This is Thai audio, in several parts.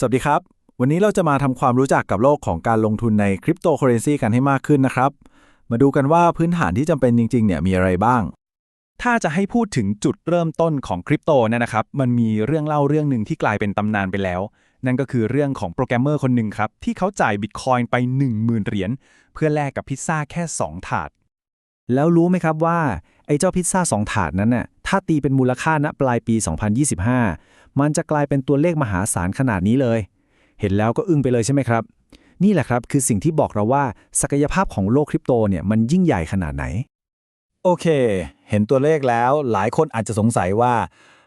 สวัสดีครับ วันนี้เราจะมาทำความรู้จักกับโลกของการลงทุนในคริปโตเคอเรนซีกันให้มากขึ้นนะครับ มาดูกันว่าพื้นฐานที่จำเป็นจริง ๆ เนี่ยมีอะไรบ้าง ถ้าจะให้พูดถึงจุดเริ่มต้นของคริปโตเนี่ยนะครับ มันมีเรื่องเล่าเรื่องหนึ่งที่กลายเป็นตำนานไปแล้ว นั่นก็คือเรื่องของโปรแกรมเมอร์คนหนึ่งครับ ที่เขาจ่ายบิตคอยน์ไป 10,000 เหรียญเพื่อแลกกับพิซซ่าแค่ 2 ถาด แล้วรู้ไหมครับว่าไอ้เจ้าพิซซ่าสองถาดนั้นน่ะถ้าตีเป็นมูลค่าณปลายปี 2025 มันจะกลายเป็นตัวเลขมหาศาลขนาดนี้เลย เห็นแล้วก็อึ้งไปเลยใช่ไหมครับ นี่แหละครับคือสิ่งที่บอกเราว่าศักยภาพของโลกคริปโตเนี่ยมันยิ่งใหญ่ขนาดไหน โอเค เห็นตัวเลขแล้วหลายคนอาจจะสงสัยว่า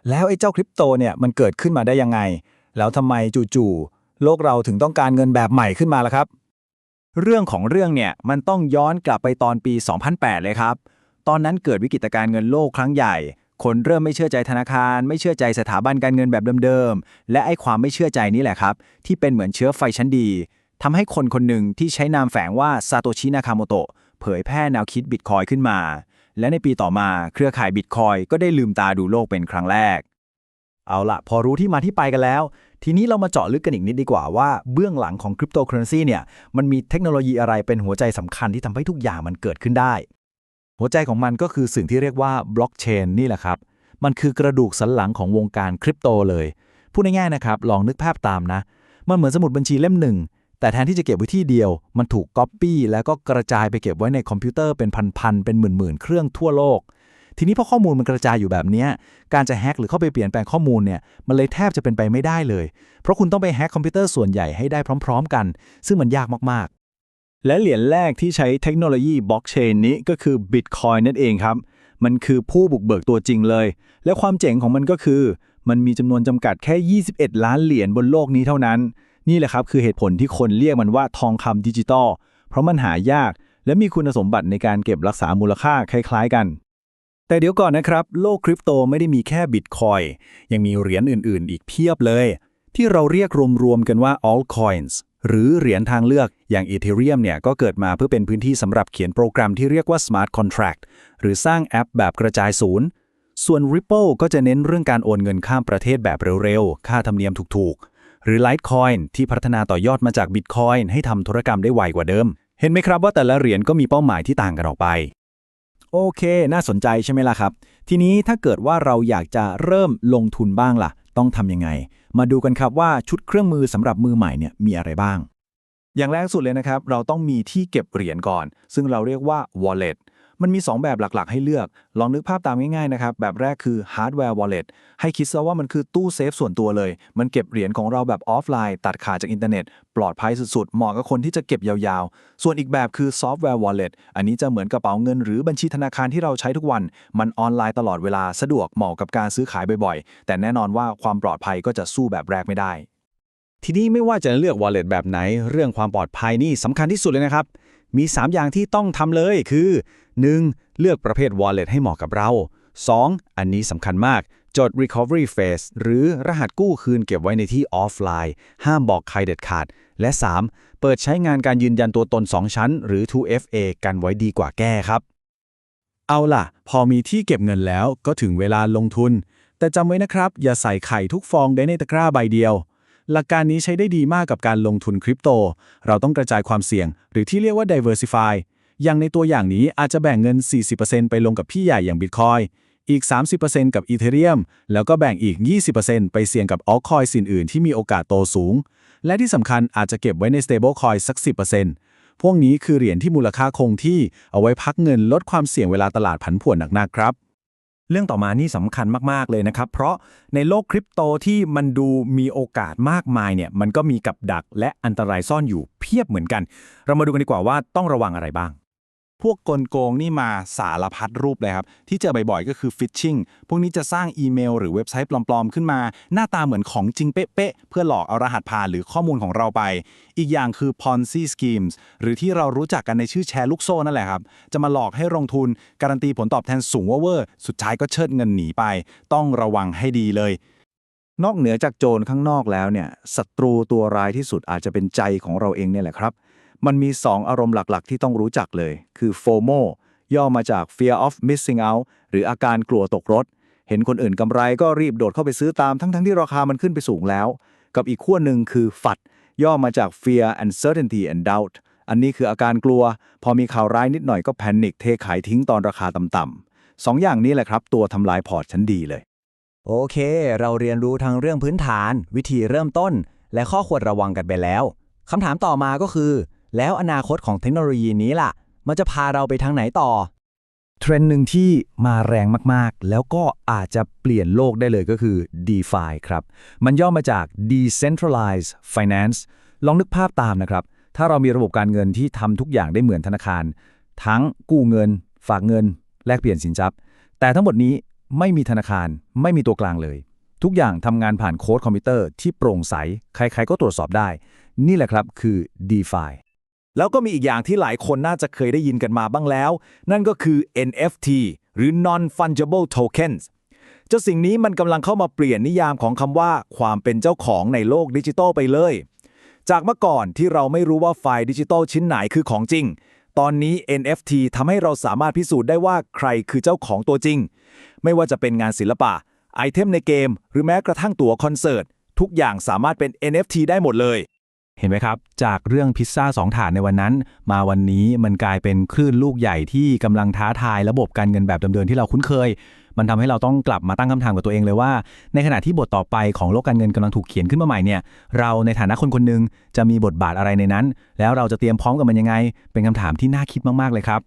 แล้วไอ้เจ้าคริปโตเนี่ยมันเกิดขึ้นมาได้ยังไง แล้วทำไมจู่ๆโลกเราถึงต้องการเงินแบบใหม่ขึ้นมาล่ะครับ เรื่องของเรื่องเนี่ยมันต้องย้อนกลับไปตอนปี 2008 เลยครับ ตอนนั้นเกิดวิกฤตการณ์เงินโลกครั้งใหญ่ คนเริ่มไม่เชื่อใจธนาคาร ไม่เชื่อใจสถาบันการเงินแบบเดิมๆ และไอ้ความไม่เชื่อใจนี่แหละครับ ที่เป็นเหมือนเชื้อไฟชั้นดีทำให้คนคนหนึ่งที่ใช้นามแฝงว่าซาโตชินาคาโมโตะเผยแพร่แนวคิดบิตคอยขึ้นมา และในปีต่อมาเครือข่ายบิตคอยก็ได้ลืมตาดูโลกเป็นครั้งแรก เอาละพอรู้ที่มาที่ไปกันแล้ว ทีนี้เรามาเจาะลึกกันอีกนิดดีกว่าว่าเบื้องหลังของคริปโตเคอเรนซีเนี่ยมันมีเทคโนโลยีอะไรเป็นหัวใจสำคัญที่ทำให้ทุกอย่างมันเกิดขึ้นได้ หัวใจของมันก็คือสิ่งที่เรียกว่าบล็อกเชนนี่แหละครับ มันคือกระดูกสันหลังของวงการคริปโตเลย พูดง่ายๆนะครับ ลองนึกภาพตามนะ มันเหมือนสมุดบัญชีเล่มหนึ่ง แต่แทนที่จะเก็บไว้ที่เดียว มันถูกก๊อปปี้แล้วก็กระจายไปเก็บไว้ในคอมพิวเตอร์เป็นพันๆ เป็นหมื่นๆ เครื่องทั่วโลก ทีนี้พอข้อมูลมันกระจายอยู่แบบนี้ การจะแฮ็กหรือเข้าไปเปลี่ยนแปลงข้อมูลเนี่ย มันเลยแทบจะเป็นไปไม่ได้เลย เพราะคุณต้องไปแฮ็กคอมพิวเตอร์ส่วนใหญ่ให้ได้พร้อม ๆ กัน ซึ่งมันยากมาก และเหรียญแรกที่ใช้เทคโนโลยีบล็อกเชนนี้ก็คือ Bitcoin นั่นเองครับ มันคือผู้บุกเบิกตัวจริงเลย และความเจ๋งของมันก็คือ มันมีจำนวนจำกัดแค่ 21 ล้านเหรียญบนโลกนี้เท่านั้น นี่แหละครับคือเหตุผลที่คนเรียกมันว่าทองคำดิจิตอล เพราะมันหายาก และมีคุณสมบัติในการเก็บรักษามูลค่าคล้ายๆกัน แต่เดี๋ยวก่อนนะครับ โลกคริปโตไม่ได้มีแค่บิตคอยยังมีเหรียญอื่นๆ อีกเพียบเลย ที่เราเรียกรวมๆกันว่า altcoins หรือเหรียญทางเลือกอย่าง Ethereum เนี่ยก็เกิดมาเพื่อเป็นพื้นที่สำหรับเขียนโปรแกรมที่เรียกว่า smart contract หรือสร้างแอปแบบกระจายศูนย์ ส่วน Ripple ก็จะเน้นเรื่องการโอนเงินข้ามประเทศแบบเร็วๆ ค่าธรรมเนียมถูกๆ หรือ Litecoin ที่พัฒนาต่อยอดมาจาก Bitcoin ให้ทำธุรกรรมได้ไวกว่าเดิม เห็นไหมครับว่าแต่ละเหรียญก็มีเป้าหมายที่ต่างกันออกไป โอเค น่าสนใจใช่ไหมล่ะครับ ทีนี้ถ้าเกิดว่าเราอยากจะเริ่มลงทุนบ้างล่ะ ต้องทำยังไง มาดูกันครับว่าชุดเครื่องมือสำหรับมือใหม่เนี่ยมีอะไรบ้าง อย่างแรกสุดเลยนะครับ เราต้องมีที่เก็บเหรียญก่อน ซึ่งเราเรียกว่า wallet มันมี 2 แบบหลักๆ ให้เลือก ลองนึกภาพตามง่ายๆนะครับ แบบแรกคือ hardware wallet ให้คิดซะว่ามันคือตู้เซฟส่วนตัวเลย มันเก็บเหรียญของเราแบบออฟไลน์ ตัดขาดจากอินเทอร์เน็ต ปลอดภัยสุดๆ เหมาะกับคนที่จะเก็บยาวๆ ส่วนอีกแบบคือ software wallet อันนี้จะเหมือนกระเป๋าเงิน หรือบัญชีธนาคารที่เราใช้ทุกวัน มันออนไลน์ตลอดเวลาสะดวกเหมาะกับการซื้อขายบ่อยๆ แต่แน่นอนว่าความปลอดภัยก็จะสู้แบบแรกไม่ได้ ทีนี้ไม่ว่าจะเลือก wallet แบบไหน เรื่องความปลอดภัยนี่สำคัญที่สุดเลยนะครับ มี 3 อย่างที่ต้องทำเลยคือ 1. เลือกประเภท wallet ให้เหมาะกับเรา 2. อันนี้สำคัญมาก จด recovery phase หรือรหัสกู้คืนเก็บไว้ในที่ออฟไลน์ ห้ามบอกใครเด็ดขาด และ 3. เปิดใช้งานการยืนยันตัวตน 2 ชั้น หรือ 2FA กันไว้ดีกว่าแก้ครับ เอาล่ะ พอมีที่เก็บเงินแล้วก็ถึงเวลาลงทุน แต่จำไว้นะครับ อย่าใส่ไข่ทุกฟองได้ในตะกร้าใบเดียว หลักการนี้ใช้ได้ดีมากกับการลงทุนคริปโต เราต้องกระจายความเสี่ยง หรือที่เรียกว่า diversify อย่างในตัวอย่างนี้อาจจะแบ่งเงิน 40%ไปลงกับพี่ใหญ่อย่าง Bitcoin อีก 30%กับ Ethereum แล้วก็แบ่งอีก 20%ไปเสี่ยงกับ altcoin อื่นที่มีโอกาสโตสูง และที่สำคัญอาจจะเก็บไว้ใน stablecoin สัก 10%พวกนี้คือเหรียญที่มูลค่าคงที่เอาไว้พักเงินลดความเสี่ยงเวลาตลาดผันผวนหนักๆครับ เรื่องต่อมานี่สำคัญมาก ๆ เลยนะครับ เพราะในโลกคริปโตที่มันดูมีโอกาสมากมายเนี่ย มันก็มีกับดักและอันตรายซ่อนอยู่เพียบเหมือนกัน เรามาดูกันดีกว่าว่าต้องระวังอะไรบ้าง พวกกลโกงนี่มาสารพัดรูปเลยครับ ที่เจอบ่อยๆ ก็คือฟิชชิงพวกนี้จะสร้างอีเมล หรือเว็บไซต์ปลอมๆ ขึ้นมา หน้าตาเหมือนของจริงเป๊ะๆ เพื่อหลอกเอารหัสผ่านหรือข้อมูลของเราไป อีกอย่างคือ Ponzi schemes หรือที่เรารู้จักกันในชื่อแชร์ลูกโซ่นั่นแหละครับ จะมาหลอกให้ลงทุน การันตีผลตอบแทนสูงเวอร์สุดท้ายก็เชิดเงินหนีไป ต้องระวังให้ดีเลยนอกเหนือจากโจรข้างนอกแล้วเนี่ยศัตรูตัวร้ายที่สุดอาจจะเป็นใจของเราเองเนี่ยแหละครับ มันมี 2 อารมณ์หลักๆ ที่ต้องรู้จักเลย คือ FOMO ย่อมาจาก Fear of Missing Out หรืออาการกลัวตกรถ เห็นคนอื่นกำไรก็รีบโดดเข้าไปซื้อตามทั้ง ๆ ที่ราคามันขึ้นไปสูงแล้ว กับอีกขั้วหนึ่งคือ FUD ย่อมาจาก Fear Uncertainty and Doubt อันนี้คืออาการกลัว พอมีข่าวร้ายนิดหน่อยก็แพนิคเทขายทิ้งตอนราคาต่ำๆสองอย่างนี้แหละครับ ตัวทำลายพอร์ตชั้นดีเลย โอเค เราเรียนรู้ทั้งเรื่องพื้นฐาน วิธีเริ่มต้น และข้อควรระวังกันไปแล้วคำถามต่อมาก็คือ แล้วอนาคตของเทคโนโลยีนี้ล่ะ มันจะพาเราไปทางไหนต่อ เทรนด์หนึ่งที่มาแรงมากๆ แล้วก็อาจจะเปลี่ยนโลกได้เลยก็คือ DeFi ครับ มันย่อมาจาก Decentralized Finance ลองนึกภาพตามนะครับ ถ้าเรามีระบบการเงินที่ทำทุกอย่างได้เหมือนธนาคาร ทั้งกู้เงิน ฝากเงิน แลกเปลี่ยนสินทรัพย์ แต่ทั้งหมดนี้ไม่มีธนาคาร ไม่มีตัวกลางเลย ทุกอย่างทำงานผ่านโค้ดคอมพิวเตอร์ที่โปร่งใส ใครๆก็ตรวจสอบได้ นี่แหละครับคือ DeFi แล้วก็มีอีกอย่างที่หลายคนน่าจะเคยได้ยินกันมาบ้างแล้ว นั่นก็คือ NFT หรือ Non-Fungible Tokens เจ้าสิ่งนี้มันกำลังเข้ามาเปลี่ยนนิยามของคำว่า ความเป็นเจ้าของในโลกดิจิทัลไปเลย จากเมื่อก่อนที่เราไม่รู้ว่าไฟล์ดิจิทัลชิ้นไหนคือของจริง ตอนนี้ NFT ทำให้เราสามารถพิสูจน์ได้ว่าใครคือเจ้าของตัวจริง ไม่ว่าจะเป็นงานศิลปะ ไอเทมในเกม หรือแม้กระทั่งตั๋วคอนเสิร์ตทุกอย่างสามารถเป็น NFT ได้หมดเลย เห็นไหมครับ จากเรื่องพิซซ่าสองถาดในวันนั้น มาวันนี้มันกลายเป็นคลื่นลูกใหญ่ที่กำลังท้าทายระบบการเงินแบบเดิมๆที่เราคุ้นเคย มันทำให้เราต้องกลับมาตั้งคำถามกับตัวเองเลยว่า ในขณะที่บทต่อไปของโลกการเงินกำลังถูกเขียนขึ้นมาใหม่เนี่ยเราในฐานะคนคนหนึ่งจะมีบทบาทอะไรในนั้น แล้วเราจะเตรียมพร้อมกับมันยังไง เป็นคำถามที่น่าคิดมากๆเลยครับ